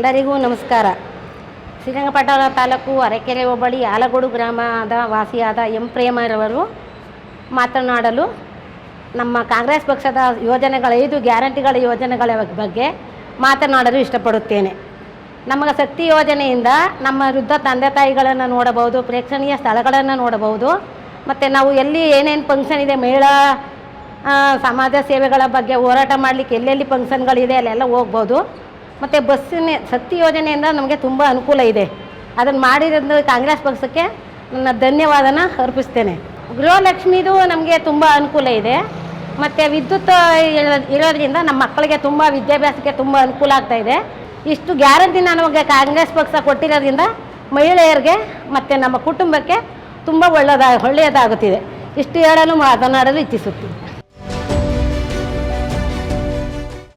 ಎಲ್ಲರಿಗೂ ನಮಸ್ಕಾರ. ಶ್ರೀರಂಗಪಟ್ಟಣ ತಾಲೂಕು ಅರಕೆರೆ ಹೋಬಳಿ ಆಲಗೋಡು ಗ್ರಾಮದ ವಾಸಿಯಾದ ಎಂ ಪ್ರೇಮರವರು ಮಾತನಾಡಲು ನಮ್ಮ ಕಾಂಗ್ರೆಸ್ ಪಕ್ಷದ ಯೋಜನೆಗಳ ಐದು ಗ್ಯಾರಂಟಿಗಳ ಯೋಜನೆಗಳ ಬಗ್ಗೆ ಮಾತನಾಡಲು ಇಷ್ಟಪಡುತ್ತೇನೆ. ನಮಗೆ ಶಕ್ತಿ ಯೋಜನೆಯಿಂದ ನಮ್ಮ ವೃದ್ಧ ತಂದೆ ತಾಯಿಗಳನ್ನು ನೋಡಬಹುದು, ಪ್ರೇಕ್ಷಣೀಯ ಸ್ಥಳಗಳನ್ನು ನೋಡಬಹುದು, ಮತ್ತು ನಾವು ಎಲ್ಲಿ ಏನೇನು ಫಂಕ್ಷನ್ ಇದೆ ಮಹಿಳಾ ಸಮಾಜ ಸೇವೆಗಳ ಬಗ್ಗೆ ಹೋರಾಟ ಮಾಡಲಿಕ್ಕೆ ಎಲ್ಲೆಲ್ಲಿ ಫಂಕ್ಷನ್ಗಳಿದೆ ಅಲ್ಲೆಲ್ಲ ಹೋಗ್ಬೋದು. ಮತ್ತು ಬಸ್ಸಿನ ಶಕ್ತಿ ಯೋಜನೆಯಿಂದ ನಮಗೆ ತುಂಬ ಅನುಕೂಲ ಇದೆ. ಅದನ್ನು ಮಾಡಿರೋದು ಕಾಂಗ್ರೆಸ್ ಪಕ್ಷಕ್ಕೆ ನನ್ನ ಧನ್ಯವಾದನ ಅರ್ಪಿಸ್ತೇನೆ. ಗೃಹಲಕ್ಷ್ಮಿದು ನಮಗೆ ತುಂಬ ಅನುಕೂಲ ಇದೆ. ಮತ್ತು ವಿದ್ಯುತ್ ಇರೋ- ಇರೋದ್ರಿಂದ ನಮ್ಮ ಮಕ್ಕಳಿಗೆ ತುಂಬ ವಿದ್ಯಾಭ್ಯಾಸಕ್ಕೆ ತುಂಬ ಅನುಕೂಲ ಆಗ್ತಾ ಇದೆ. ಇಷ್ಟು ಗ್ಯಾರಂಟಿ ನಮಗೆ ಕಾಂಗ್ರೆಸ್ ಪಕ್ಷ ಕೊಟ್ಟಿರೋದ್ರಿಂದ ಮಹಿಳೆಯರಿಗೆ ಮತ್ತು ನಮ್ಮ ಕುಟುಂಬಕ್ಕೆ ತುಂಬ ಒಳ್ಳೆಯದ ಒಳ್ಳೆಯದಾಗುತ್ತಿದೆ. ಇಷ್ಟು ಹೇಳಲು ಮಾತನಾಡಲು ಇಚ್ಛಿಸುತ್ತೀನಿ.